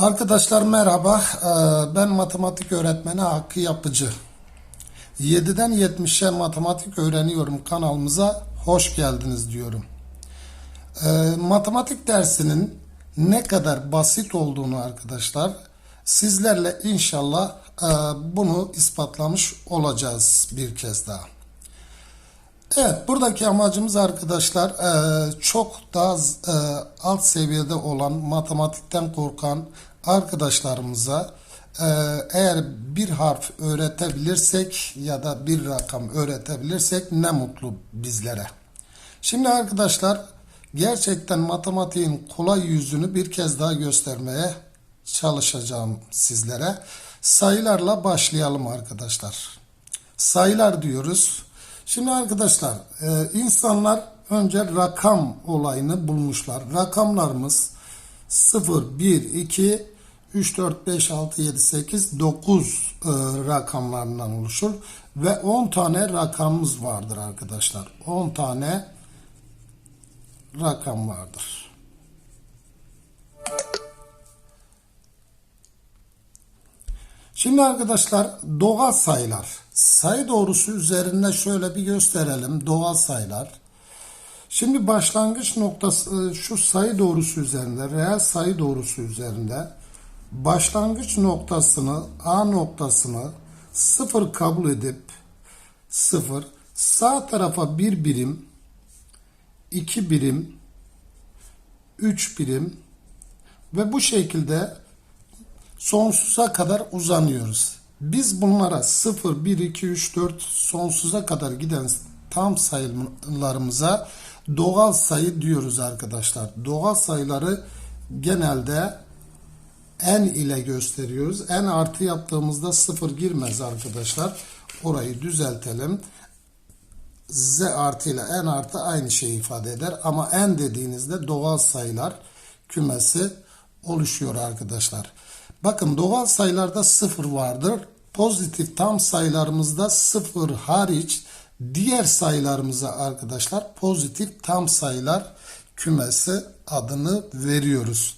Arkadaşlar merhaba. Ee, Ben matematik öğretmeni Hakkı Yapıcı. 7'den 70'e matematik öğreniyorum kanalımıza hoş geldiniz diyorum. Ee, Matematik dersinin ne kadar basit olduğunu arkadaşlar sizlerle inşallah e, bunu ispatlamış olacağız bir kez daha. Evet, buradaki amacımız arkadaşlar e, çok daha e, alt seviyede olan matematikten korkan arkadaşlarımıza e, eğer bir harf öğretebilirsek ya da bir rakam öğretebilirsek ne mutlu bizlere. Şimdi arkadaşlar gerçekten matematiğin kolay yüzünü bir kez daha göstermeye çalışacağım sizlere. Sayılarla başlayalım arkadaşlar. Sayılar diyoruz. Şimdi arkadaşlar e, insanlar önce rakam olayını bulmuşlar. Rakamlarımız 0, 1, 2, 3, 4, 5, 6, 7, 8, 9 e, rakamlarından oluşur. Ve 10 tane rakamımız vardır arkadaşlar. 10 tane rakam vardır. Şimdi arkadaşlar doğal sayılar. Sayı doğrusu üzerinde şöyle bir gösterelim. Doğal sayılar. Şimdi başlangıç noktası şu sayı doğrusu üzerinde, reel sayı doğrusu üzerinde başlangıç noktasını, A noktasını sıfır kabul edip sıfır sağ tarafa bir birim, iki birim, üç birim ve bu şekilde sonsuza kadar uzanıyoruz. Biz bunlara 0, 1, 2, 3, 4 sonsuza kadar giden tam sayılarımıza doğal sayı diyoruz arkadaşlar. Doğal sayıları genelde n ile gösteriyoruz. n artı yaptığımızda 0 girmez arkadaşlar. Orayı düzeltelim. z artı ile n artı aynı şeyi ifade eder. Ama n dediğinizde doğal sayılar kümesi oluşuyor arkadaşlar. Bakın doğal sayılarda sıfır vardır. Pozitif tam sayılarımızda sıfır hariç diğer sayılarımıza arkadaşlar pozitif tam sayılar kümesi adını veriyoruz.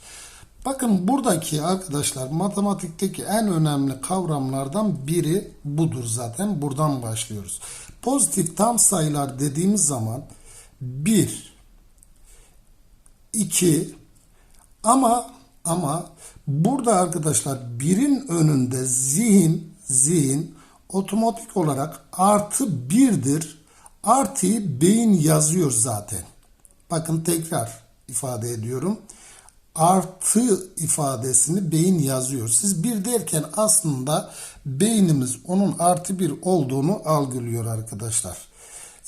Bakın buradaki arkadaşlar matematikteki en önemli kavramlardan biri budur zaten. Buradan başlıyoruz. Pozitif tam sayılar dediğimiz zaman 1 2 ama ama burada arkadaşlar birin önünde zihin zihin otomatik olarak artı birdir. Artıyı beyin yazıyor zaten. Bakın tekrar ifade ediyorum. Artı ifadesini beyin yazıyor. Siz bir derken aslında beynimiz onun artı bir olduğunu algılıyor arkadaşlar.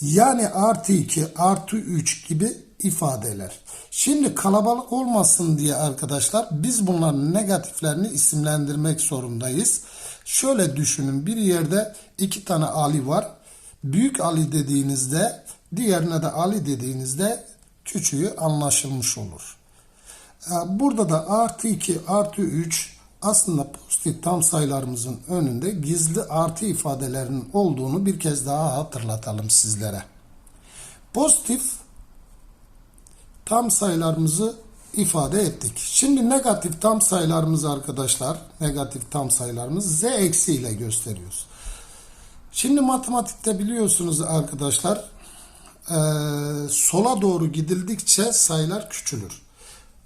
Yani artı 2, artı 3 gibi ifadeler. Şimdi kalabalık olmasın diye arkadaşlar biz bunların negatiflerini isimlendirmek zorundayız. Şöyle düşünün bir yerde iki tane Ali var. Büyük Ali dediğinizde diğerine de Ali dediğinizde küçüğü anlaşılmış olur. Burada da artı 2 artı 3 aslında pozitif tam sayılarımızın önünde gizli artı ifadelerinin olduğunu bir kez daha hatırlatalım sizlere. Pozitif tam sayılarımızı ifade ettik. Şimdi negatif tam sayılarımız arkadaşlar, negatif tam sayılarımız z eksi ile gösteriyoruz. Şimdi matematikte biliyorsunuz arkadaşlar e, sola doğru gidildikçe sayılar küçülür.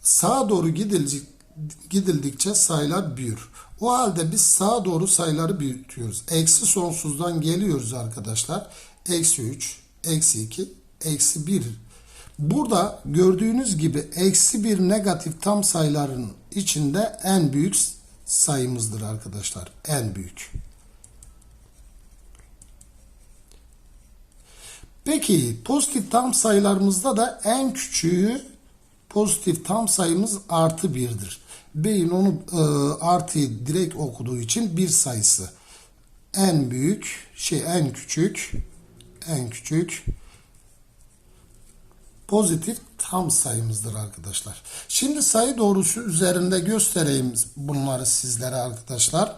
Sağa doğru gidildikçe sayılar büyür. O halde biz sağa doğru sayıları büyütüyoruz. Eksi sonsuzdan geliyoruz arkadaşlar. Eksi 3, eksi 2, eksi 1 Burada gördüğünüz gibi eksi bir negatif tam sayıların içinde en büyük sayımızdır arkadaşlar. En büyük. Peki pozitif tam sayılarımızda da en küçüğü pozitif tam sayımız artı birdir. Beyin onu e, artıyı direkt okuduğu için bir sayısı. En büyük şey en küçük en küçük pozitif tam sayımızdır arkadaşlar. Şimdi sayı doğrusu üzerinde göstereyim bunları sizlere arkadaşlar.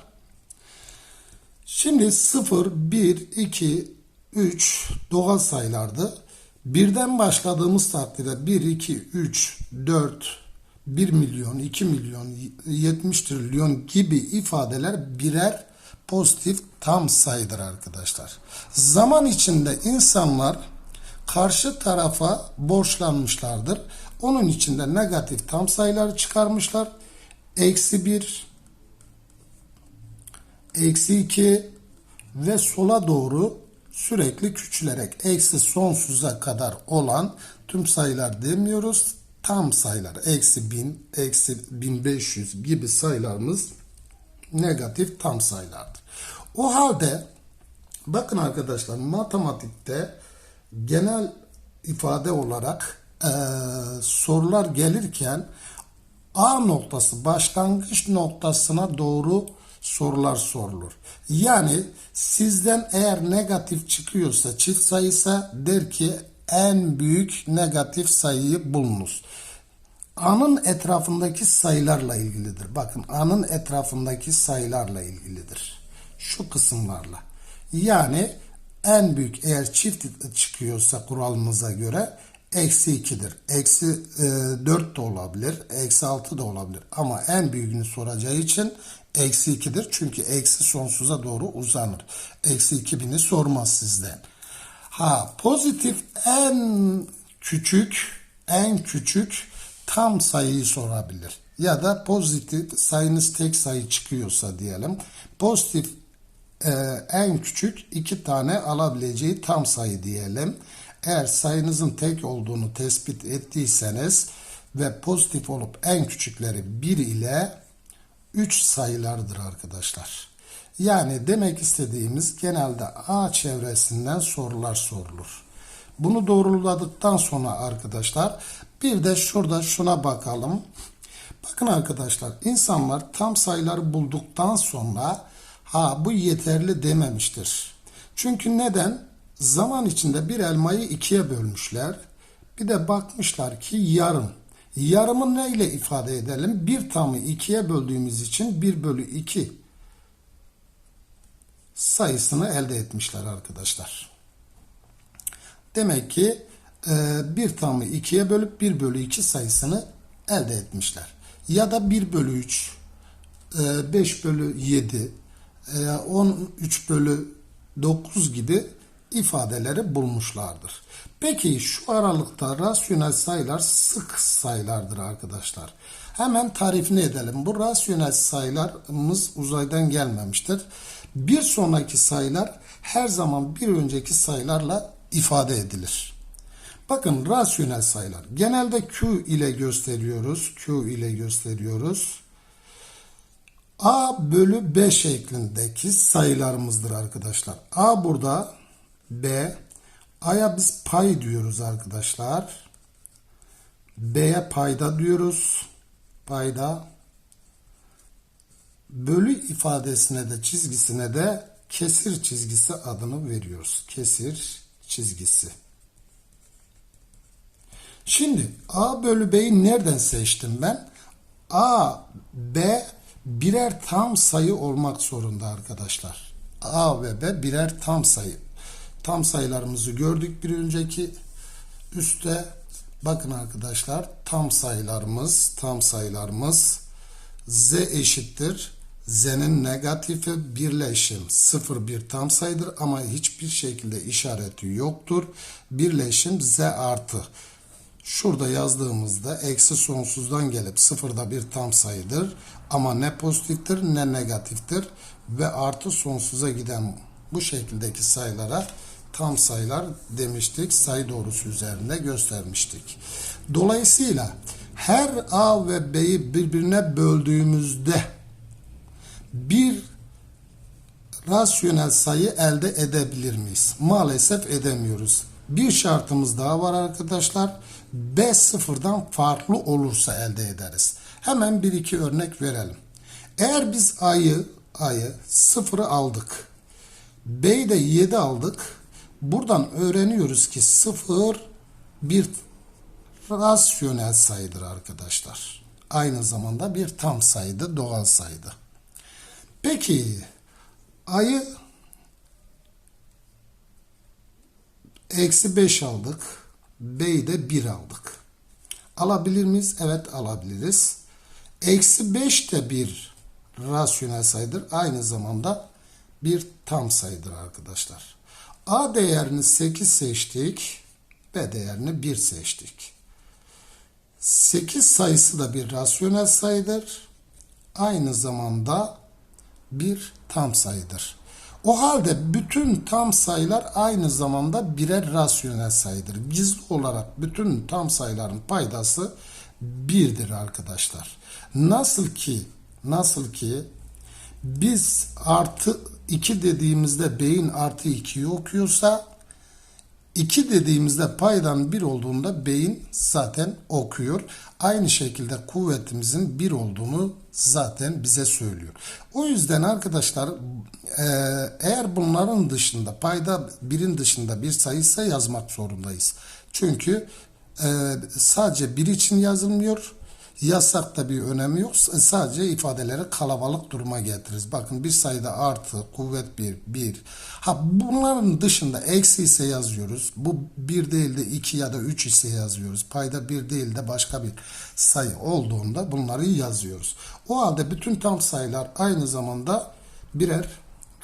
Şimdi 0, 1, 2, 3 doğal sayılardı. Birden başladığımız takdirde 1, 2, 3, 4, 1 milyon, 2 milyon, 70 trilyon gibi ifadeler birer pozitif tam sayıdır arkadaşlar. Zaman içinde insanlar karşı tarafa borçlanmışlardır. Onun içinde negatif tam sayılar çıkarmışlar. Eksi 1, eksi 2 ve sola doğru sürekli küçülerek eksi sonsuza kadar olan tüm sayılar demiyoruz. Tam sayılar eksi 1000, eksi 1500 gibi sayılarımız negatif tam sayılardır. O halde bakın arkadaşlar matematikte genel ifade olarak eee, sorular gelirken A noktası başlangıç noktasına doğru sorular sorulur. Yani sizden eğer negatif çıkıyorsa çift sayıysa der ki en büyük negatif sayıyı bulunuz. A'nın etrafındaki sayılarla ilgilidir. Bakın A'nın etrafındaki sayılarla ilgilidir. Şu kısımlarla. Yani en büyük eğer çift çıkıyorsa kuralımıza göre eksi 2'dir. Eksi e, 4 de olabilir. Eksi 6 da olabilir. Ama en büyüğünü soracağı için eksi 2'dir. Çünkü eksi sonsuza doğru uzanır. Eksi 2000'i sormaz sizden. Ha pozitif en küçük en küçük tam sayıyı sorabilir. Ya da pozitif sayınız tek sayı çıkıyorsa diyelim. Pozitif e, en küçük iki tane alabileceği tam sayı diyelim. Eğer sayınızın tek olduğunu tespit ettiyseniz ve pozitif olup en küçükleri 1 ile 3 sayılardır arkadaşlar. Yani demek istediğimiz genelde A çevresinden sorular sorulur. Bunu doğruladıktan sonra arkadaşlar bir de şurada şuna bakalım. Bakın arkadaşlar insanlar tam sayıları bulduktan sonra ha bu yeterli dememiştir. Çünkü neden? Zaman içinde bir elmayı ikiye bölmüşler. Bir de bakmışlar ki yarım. Yarımı ne ile ifade edelim? Bir tamı ikiye böldüğümüz için 1 bölü 2 sayısını elde etmişler arkadaşlar. Demek ki e, bir tamı ikiye bölüp 1 bölü 2 sayısını elde etmişler. Ya da 1 bölü 3, e, 5 bölü 7, e, 13 bölü 9 gibi ifadeleri bulmuşlardır. Peki şu aralıkta rasyonel sayılar sık sayılardır arkadaşlar. Hemen tarifini edelim. Bu rasyonel sayılarımız uzaydan gelmemiştir. Bir sonraki sayılar her zaman bir önceki sayılarla ifade edilir. Bakın rasyonel sayılar. Genelde Q ile gösteriyoruz. Q ile gösteriyoruz. A bölü B şeklindeki sayılarımızdır arkadaşlar. A burada B. A'ya biz pay diyoruz arkadaşlar. B'ye payda diyoruz. Payda. Bölü ifadesine de çizgisine de kesir çizgisi adını veriyoruz. Kesir çizgisi. Şimdi A bölü B'yi nereden seçtim ben? A, B birer tam sayı olmak zorunda arkadaşlar. A ve B birer tam sayı. Tam sayılarımızı gördük bir önceki üstte. Bakın arkadaşlar tam sayılarımız, tam sayılarımız z eşittir. Z'nin negatifi birleşim 0 bir tam sayıdır ama hiçbir şekilde işareti yoktur. Birleşim z artı. Şurada yazdığımızda eksi sonsuzdan gelip sıfırda bir tam sayıdır. Ama ne pozitiftir ne negatiftir. Ve artı sonsuza giden bu şekildeki sayılara tam sayılar demiştik. Sayı doğrusu üzerinde göstermiştik. Dolayısıyla her A ve B'yi birbirine böldüğümüzde bir rasyonel sayı elde edebilir miyiz? Maalesef edemiyoruz. Bir şartımız daha var arkadaşlar. B sıfırdan farklı olursa elde ederiz. Hemen bir iki örnek verelim. Eğer biz A'yı A'yı sıfırı aldık. B'yi de 7 aldık. Buradan öğreniyoruz ki sıfır bir rasyonel sayıdır arkadaşlar. Aynı zamanda bir tam sayıdı, doğal sayıdı. Peki A'yı eksi 5 aldık. B'yi de 1 aldık. Alabilir miyiz? Evet alabiliriz. Eksi 5 de bir rasyonel sayıdır. Aynı zamanda bir tam sayıdır arkadaşlar. A değerini 8 seçtik. B değerini 1 seçtik. 8 sayısı da bir rasyonel sayıdır. Aynı zamanda bir tam sayıdır. O halde bütün tam sayılar aynı zamanda birer rasyonel sayıdır. Gizli olarak bütün tam sayıların paydası birdir arkadaşlar. Nasıl ki nasıl ki biz artı 2 dediğimizde beyin artı 2'yi okuyorsa 2 dediğimizde paydan 1 olduğunda beyin zaten okuyor. Aynı şekilde kuvvetimizin 1 olduğunu zaten bize söylüyor. O yüzden arkadaşlar e, eğer bunların dışında payda birin dışında bir sayıysa yazmak zorundayız. Çünkü e, sadece bir için yazılmıyor. Yazsak bir önemi yok. Sadece ifadeleri kalabalık duruma getiririz. Bakın bir sayıda artı, kuvvet bir, bir. Ha bunların dışında eksi ise yazıyoruz. Bu bir değil de iki ya da üç ise yazıyoruz. Payda bir değil de başka bir sayı olduğunda bunları yazıyoruz. O halde bütün tam sayılar aynı zamanda birer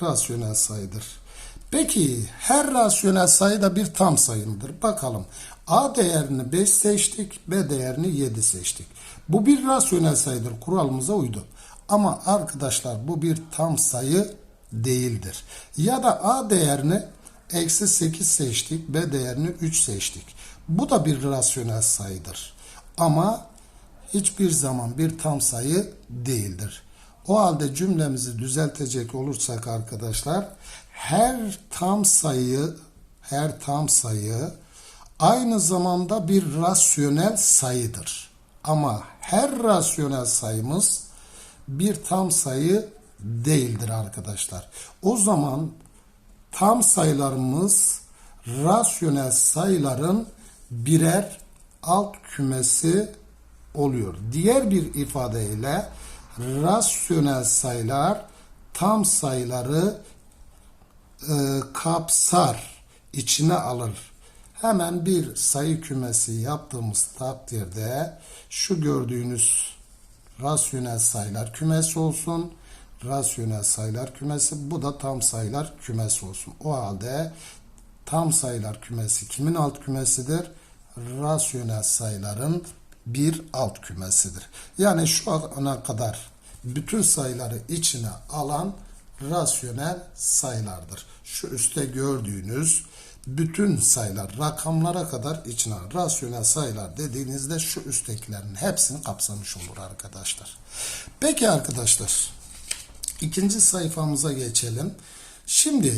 rasyonel sayıdır. Peki her rasyonel sayı da bir tam sayımdır. Bakalım. A değerini 5 seçtik, B değerini 7 seçtik. Bu bir rasyonel sayıdır. Kuralımıza uydu. Ama arkadaşlar bu bir tam sayı değildir. Ya da A değerini eksi 8 seçtik, B değerini 3 seçtik. Bu da bir rasyonel sayıdır. Ama hiçbir zaman bir tam sayı değildir. O halde cümlemizi düzeltecek olursak arkadaşlar her tam sayı her tam sayı aynı zamanda bir rasyonel sayıdır. Ama her rasyonel sayımız bir tam sayı değildir arkadaşlar. O zaman tam sayılarımız rasyonel sayıların birer alt kümesi oluyor. Diğer bir ifadeyle rasyonel sayılar tam sayıları e, kapsar, içine alır. Hemen bir sayı kümesi yaptığımız takdirde şu gördüğünüz rasyonel sayılar kümesi olsun. Rasyonel sayılar kümesi bu da tam sayılar kümesi olsun. O halde tam sayılar kümesi kimin alt kümesidir? Rasyonel sayıların bir alt kümesidir. Yani şu ana kadar bütün sayıları içine alan rasyonel sayılardır. Şu üstte gördüğünüz bütün sayılar rakamlara kadar içine. Rasyonel sayılar dediğinizde şu üsttekilerin hepsini kapsamış olur arkadaşlar. Peki arkadaşlar ikinci sayfamıza geçelim. Şimdi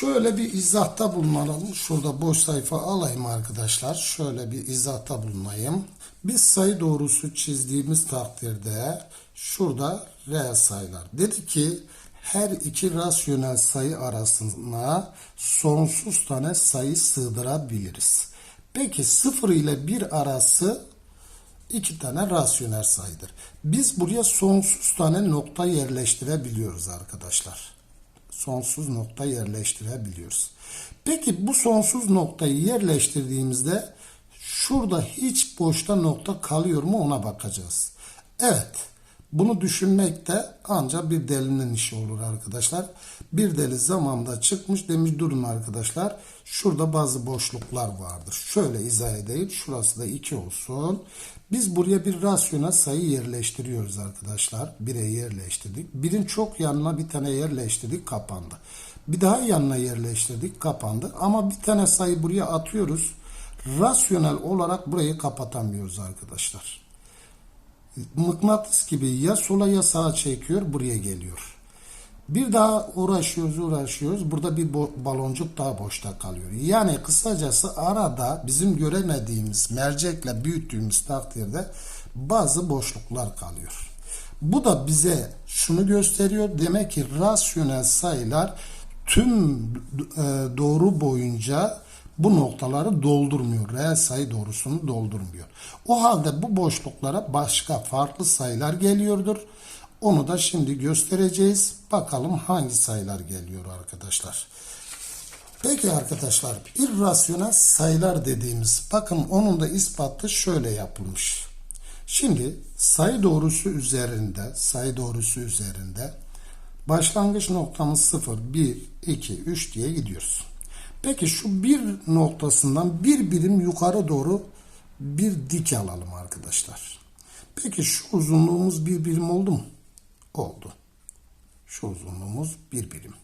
Şöyle bir izahta bulunalım. Şurada boş sayfa alayım arkadaşlar. Şöyle bir izahta bulunayım. Biz sayı doğrusu çizdiğimiz takdirde şurada reel sayılar. Dedi ki her iki rasyonel sayı arasına sonsuz tane sayı sığdırabiliriz. Peki 0 ile 1 arası iki tane rasyonel sayıdır. Biz buraya sonsuz tane nokta yerleştirebiliyoruz arkadaşlar sonsuz nokta yerleştirebiliyoruz. Peki bu sonsuz noktayı yerleştirdiğimizde şurada hiç boşta nokta kalıyor mu ona bakacağız. Evet. Bunu düşünmek de ancak bir delinin işi olur arkadaşlar. Bir deli zamanda çıkmış demiş durun arkadaşlar. Şurada bazı boşluklar vardır. Şöyle izah edeyim. Şurası da 2 olsun. Biz buraya bir rasyonel sayı yerleştiriyoruz arkadaşlar. Bire yerleştirdik. Birin çok yanına bir tane yerleştirdik kapandı. Bir daha yanına yerleştirdik kapandı. Ama bir tane sayı buraya atıyoruz. Rasyonel olarak burayı kapatamıyoruz arkadaşlar mıknatıs gibi ya sola ya sağa çekiyor buraya geliyor. Bir daha uğraşıyoruz uğraşıyoruz. Burada bir baloncuk daha boşta kalıyor. Yani kısacası arada bizim göremediğimiz mercekle büyüttüğümüz takdirde bazı boşluklar kalıyor. Bu da bize şunu gösteriyor. Demek ki rasyonel sayılar tüm e, doğru boyunca bu noktaları doldurmuyor. Reel sayı doğrusunu doldurmuyor. O halde bu boşluklara başka farklı sayılar geliyordur. Onu da şimdi göstereceğiz. Bakalım hangi sayılar geliyor arkadaşlar. Peki arkadaşlar irrasyonel sayılar dediğimiz bakın onun da ispatı şöyle yapılmış. Şimdi sayı doğrusu üzerinde sayı doğrusu üzerinde başlangıç noktamız 0, 1, 2, 3 diye gidiyoruz. Peki şu bir noktasından bir birim yukarı doğru bir dik alalım arkadaşlar. Peki şu uzunluğumuz bir birim oldu mu? Oldu. Şu uzunluğumuz bir birim.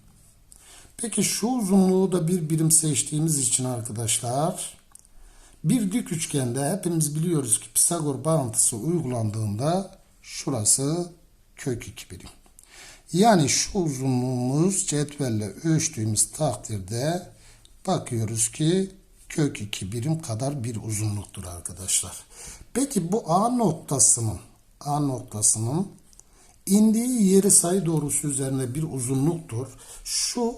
Peki şu uzunluğu da bir birim seçtiğimiz için arkadaşlar bir dik üçgende hepimiz biliyoruz ki Pisagor bağıntısı uygulandığında şurası kök 2 birim. Yani şu uzunluğumuz cetvelle ölçtüğümüz takdirde bakıyoruz ki kök 2 birim kadar bir uzunluktur arkadaşlar. Peki bu A noktasının A noktasının indiği yeri sayı doğrusu üzerine bir uzunluktur. Şu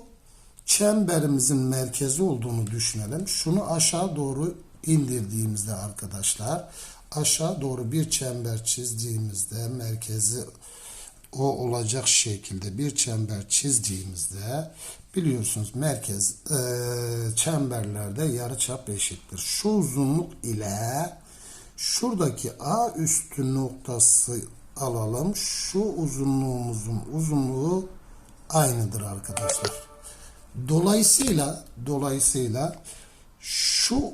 çemberimizin merkezi olduğunu düşünelim. Şunu aşağı doğru indirdiğimizde arkadaşlar aşağı doğru bir çember çizdiğimizde merkezi o olacak şekilde bir çember çizdiğimizde biliyorsunuz merkez e, çemberlerde yarıçap eşittir. Şu uzunluk ile şuradaki A üstü noktası alalım. Şu uzunluğumuzun uzunluğu aynıdır arkadaşlar. Dolayısıyla dolayısıyla şu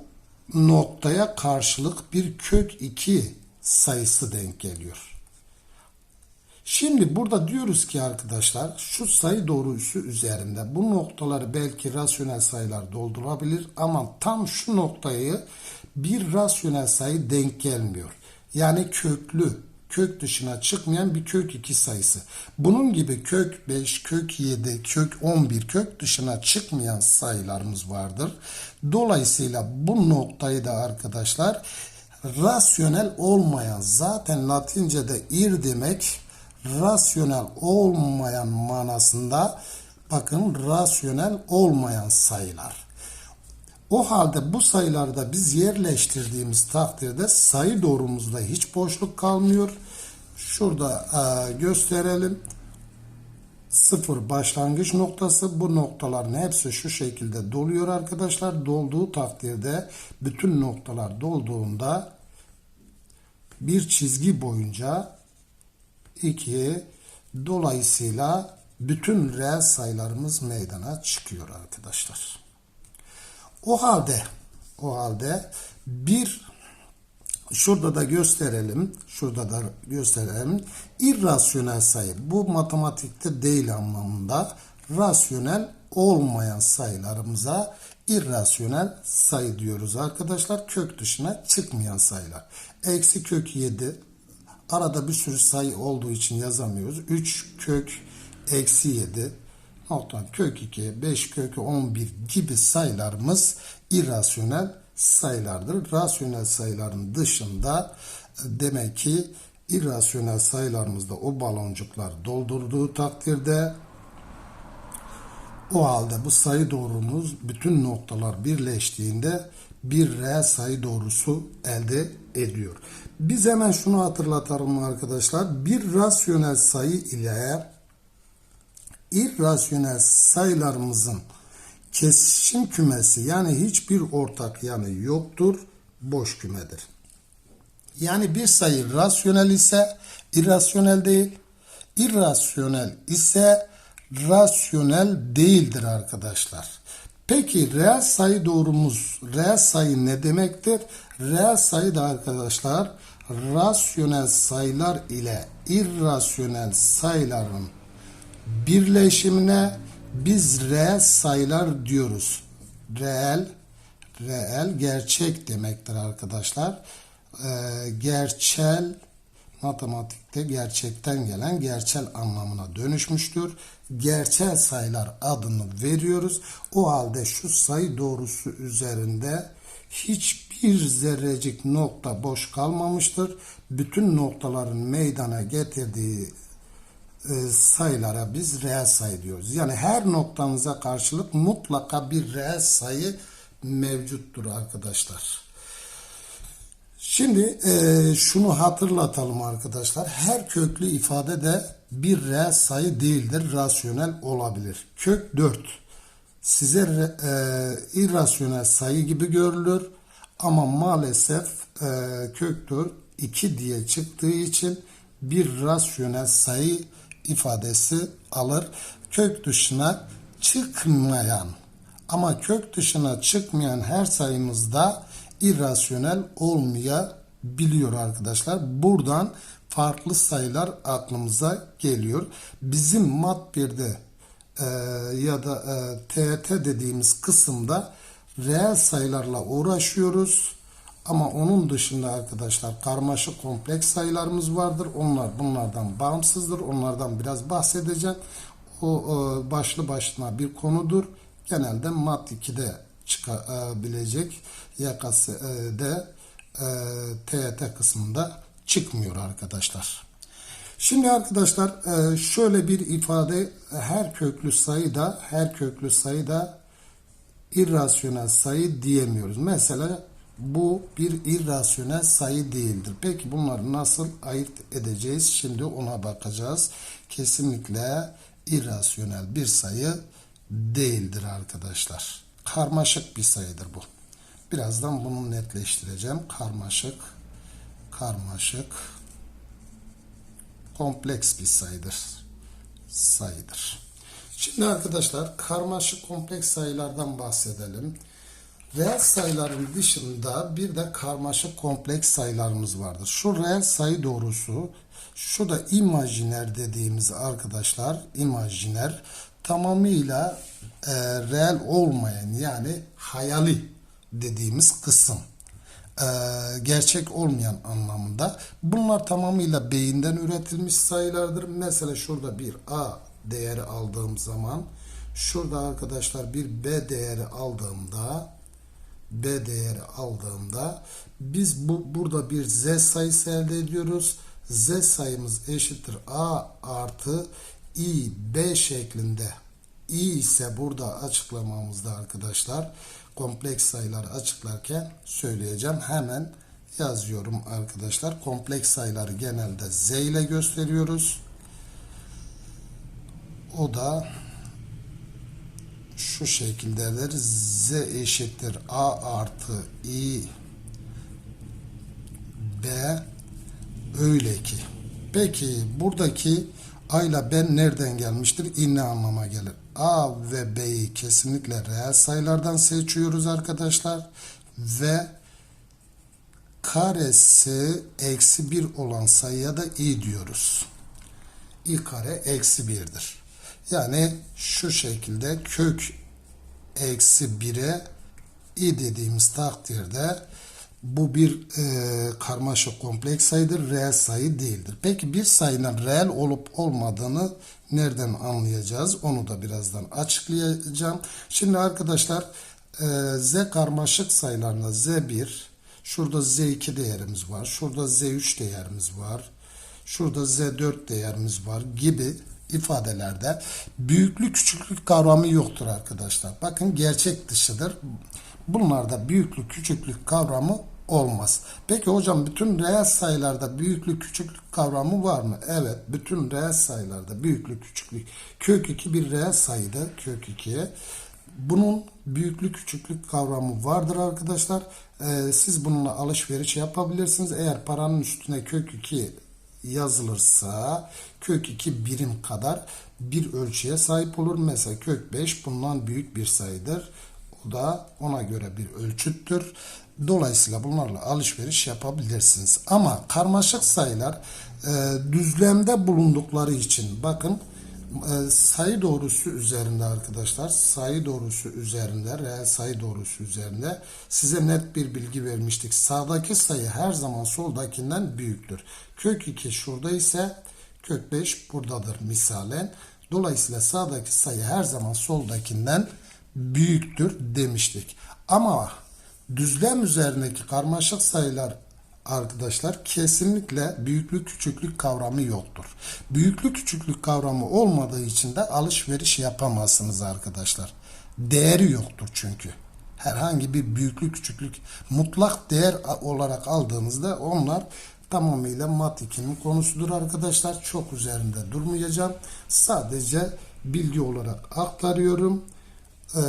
noktaya karşılık bir kök 2 sayısı denk geliyor. Şimdi burada diyoruz ki arkadaşlar şu sayı doğrusu üzerinde bu noktaları belki rasyonel sayılar doldurabilir ama tam şu noktayı bir rasyonel sayı denk gelmiyor. Yani köklü kök dışına çıkmayan bir kök 2 sayısı. Bunun gibi kök 5, kök 7, kök 11 kök dışına çıkmayan sayılarımız vardır. Dolayısıyla bu noktayı da arkadaşlar rasyonel olmayan zaten Latince'de ir demek rasyonel olmayan manasında bakın rasyonel olmayan sayılar. O halde bu sayılarda biz yerleştirdiğimiz takdirde sayı doğrumuzda hiç boşluk kalmıyor. Şurada e, gösterelim. Sıfır başlangıç noktası. Bu noktaların hepsi şu şekilde doluyor arkadaşlar. Dolduğu takdirde bütün noktalar dolduğunda bir çizgi boyunca 2 dolayısıyla bütün reel sayılarımız meydana çıkıyor arkadaşlar. O halde o halde bir şurada da gösterelim. Şurada da gösterelim. İrrasyonel sayı. Bu matematikte değil anlamında. Rasyonel olmayan sayılarımıza irrasyonel sayı diyoruz arkadaşlar. Kök dışına çıkmayan sayılar. Eksi kök 7. Arada bir sürü sayı olduğu için yazamıyoruz. 3 kök eksi 7 nokta kök 2, 5 kök 11 gibi sayılarımız irrasyonel sayılardır. Rasyonel sayıların dışında e, demek ki irrasyonel sayılarımızda o baloncuklar doldurduğu takdirde o halde bu sayı doğrumuz bütün noktalar birleştiğinde bir reel sayı doğrusu elde ediyor. Biz hemen şunu hatırlatalım arkadaşlar. Bir rasyonel sayı ile irrasyonel sayılarımızın kesişim kümesi yani hiçbir ortak yanı yoktur, boş kümedir. Yani bir sayı rasyonel ise irrasyonel değil, irrasyonel ise rasyonel değildir arkadaşlar. Peki reel sayı doğrumuz, reel sayı ne demektir? Reel sayı da arkadaşlar rasyonel sayılar ile irrasyonel sayıların birleşimine biz reel sayılar diyoruz. Reel, reel gerçek demektir arkadaşlar. Ee, gerçel matematikte gerçekten gelen gerçel anlamına dönüşmüştür. Gerçel sayılar adını veriyoruz. O halde şu sayı doğrusu üzerinde hiçbir zerrecik nokta boş kalmamıştır. Bütün noktaların meydana getirdiği e, sayılara biz reel sayı diyoruz. Yani her noktamıza karşılık mutlaka bir reel sayı mevcuttur arkadaşlar. Şimdi e, şunu hatırlatalım arkadaşlar. Her köklü ifade de bir reel sayı değildir. Rasyonel olabilir. Kök 4. size e, irrasyonel sayı gibi görülür ama maalesef e, kök 4 2 diye çıktığı için bir rasyonel sayı ifadesi alır. Kök dışına çıkmayan ama kök dışına çıkmayan her sayımızda irrasyonel olmayabiliyor arkadaşlar. Buradan farklı sayılar aklımıza geliyor. Bizim mat 1'de e, ya da e, TET dediğimiz kısımda reel sayılarla uğraşıyoruz. Ama onun dışında arkadaşlar karmaşık kompleks sayılarımız vardır. Onlar bunlardan bağımsızdır. Onlardan biraz bahsedeceğim. O e, başlı başına bir konudur. Genelde mat 2'de çıkabilecek YKS'de e, TET kısmında çıkmıyor arkadaşlar. Şimdi arkadaşlar e, şöyle bir ifade her köklü sayıda her köklü sayıda irrasyonel sayı diyemiyoruz. Mesela bu bir irrasyonel sayı değildir. Peki bunları nasıl ayırt edeceğiz? Şimdi ona bakacağız. Kesinlikle irrasyonel bir sayı değildir arkadaşlar. Karmaşık bir sayıdır bu. Birazdan bunu netleştireceğim. Karmaşık, karmaşık, kompleks bir sayıdır. Sayıdır. Şimdi arkadaşlar karmaşık kompleks sayılardan bahsedelim. Reel sayıların dışında bir de karmaşık kompleks sayılarımız vardır. Şu reel sayı doğrusu, şu da imajiner dediğimiz arkadaşlar, imajiner tamamıyla e, reel olmayan yani hayali dediğimiz kısım. E, gerçek olmayan anlamında. Bunlar tamamıyla beyinden üretilmiş sayılardır. Mesela şurada bir A değeri aldığım zaman şurada arkadaşlar bir B değeri aldığımda B değeri aldığımda biz bu burada bir Z sayısı elde ediyoruz. Z sayımız eşittir A artı I B şeklinde. I ise burada açıklamamızda arkadaşlar kompleks sayıları açıklarken söyleyeceğim. Hemen yazıyorum arkadaşlar. Kompleks sayıları genelde Z ile gösteriyoruz. O da şu şekildedir. Z eşittir A artı I B öyle ki. Peki buradaki A ile B nereden gelmiştir? İ ne anlama gelir? A ve B'yi kesinlikle reel sayılardan seçiyoruz arkadaşlar. Ve karesi eksi 1 olan sayıya da i diyoruz. i kare eksi 1'dir. Yani şu şekilde kök eksi 1'e i dediğimiz takdirde bu bir e, karmaşık kompleks sayıdır, reel sayı değildir. Peki bir sayının reel olup olmadığını nereden anlayacağız? Onu da birazdan açıklayacağım. Şimdi arkadaşlar e, z karmaşık sayılarında z1, şurada z2 değerimiz var, şurada z3 değerimiz var, şurada z4 değerimiz var gibi ifadelerde büyüklük küçüklük kavramı yoktur arkadaşlar. Bakın gerçek dışıdır. Bunlarda büyüklük küçüklük kavramı olmaz. Peki hocam bütün reel sayılarda büyüklük küçüklük kavramı var mı? Evet. Bütün reel sayılarda büyüklük küçüklük. Kök 2 bir reel sayıda. Kök 2. Bunun büyüklük küçüklük kavramı vardır arkadaşlar. Ee, siz bununla alışveriş yapabilirsiniz. Eğer paranın üstüne kök 2 yazılırsa kök 2 birim kadar bir ölçüye sahip olur. Mesela kök 5 bundan büyük bir sayıdır. O da ona göre bir ölçüttür. Dolayısıyla bunlarla alışveriş yapabilirsiniz. Ama karmaşık sayılar e, düzlemde bulundukları için bakın e, sayı doğrusu üzerinde arkadaşlar sayı doğrusu üzerinde reel sayı doğrusu üzerinde size net bir bilgi vermiştik. Sağdaki sayı her zaman soldakinden büyüktür. Kök 2 şurada ise kök 5 buradadır misalen. Dolayısıyla sağdaki sayı her zaman soldakinden büyüktür demiştik. Ama düzlem üzerindeki karmaşık sayılar arkadaşlar kesinlikle büyüklük küçüklük kavramı yoktur. Büyüklük küçüklük kavramı olmadığı için de alışveriş yapamazsınız arkadaşlar. Değeri yoktur çünkü. Herhangi bir büyüklük küçüklük mutlak değer olarak aldığınızda onlar tamamıyla mat 2'nin konusudur arkadaşlar. Çok üzerinde durmayacağım. Sadece bilgi olarak aktarıyorum. Ee,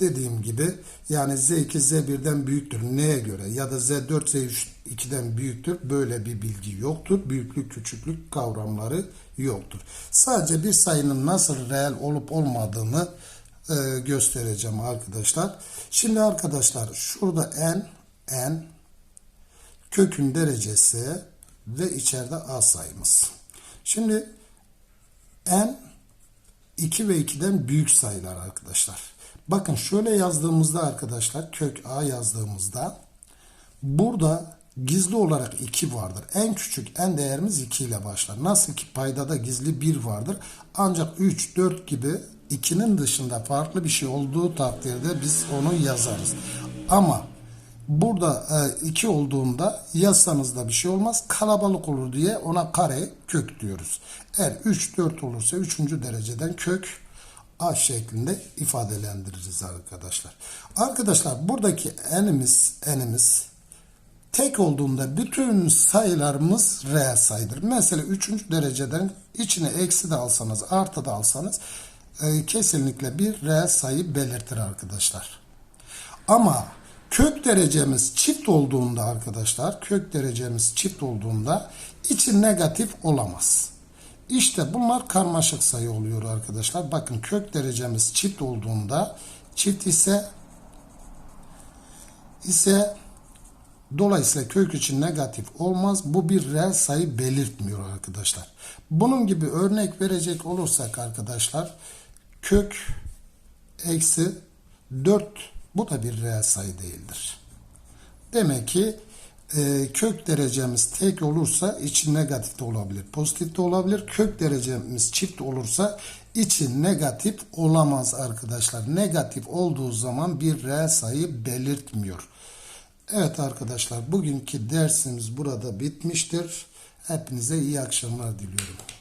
dediğim gibi yani Z2 Z1'den büyüktür. Neye göre? Ya da Z4 Z3 2'den büyüktür. Böyle bir bilgi yoktur. Büyüklük küçüklük kavramları yoktur. Sadece bir sayının nasıl reel olup olmadığını e, göstereceğim arkadaşlar. Şimdi arkadaşlar şurada n n kökün derecesi ve içeride a sayımız. Şimdi n 2 ve 2'den büyük sayılar arkadaşlar. Bakın şöyle yazdığımızda arkadaşlar kök a yazdığımızda burada gizli olarak 2 vardır. En küçük en değerimiz 2 ile başlar. Nasıl ki paydada gizli 1 vardır. Ancak 3, 4 gibi 2'nin dışında farklı bir şey olduğu takdirde biz onu yazarız. Ama burada 2 olduğunda yazsanız da bir şey olmaz. Kalabalık olur diye ona kare kök diyoruz. Eğer 3, 4 olursa 3. dereceden kök a şeklinde ifadelendiririz arkadaşlar. Arkadaşlar buradaki enimiz enimiz tek olduğunda bütün sayılarımız reel sayıdır. Mesela 3. dereceden içine eksi de alsanız artı da alsanız e, kesinlikle bir reel sayı belirtir arkadaşlar. Ama kök derecemiz çift olduğunda arkadaşlar kök derecemiz çift olduğunda içi negatif olamaz. İşte bunlar karmaşık sayı oluyor arkadaşlar. Bakın kök derecemiz çift olduğunda çift ise ise dolayısıyla kök için negatif olmaz. Bu bir reel sayı belirtmiyor arkadaşlar. Bunun gibi örnek verecek olursak arkadaşlar kök eksi 4 bu da bir reel sayı değildir. Demek ki e, kök derecemiz tek olursa içi negatif de olabilir, pozitif de olabilir. Kök derecemiz çift olursa içi negatif olamaz arkadaşlar. Negatif olduğu zaman bir reel sayı belirtmiyor. Evet arkadaşlar bugünkü dersimiz burada bitmiştir. Hepinize iyi akşamlar diliyorum.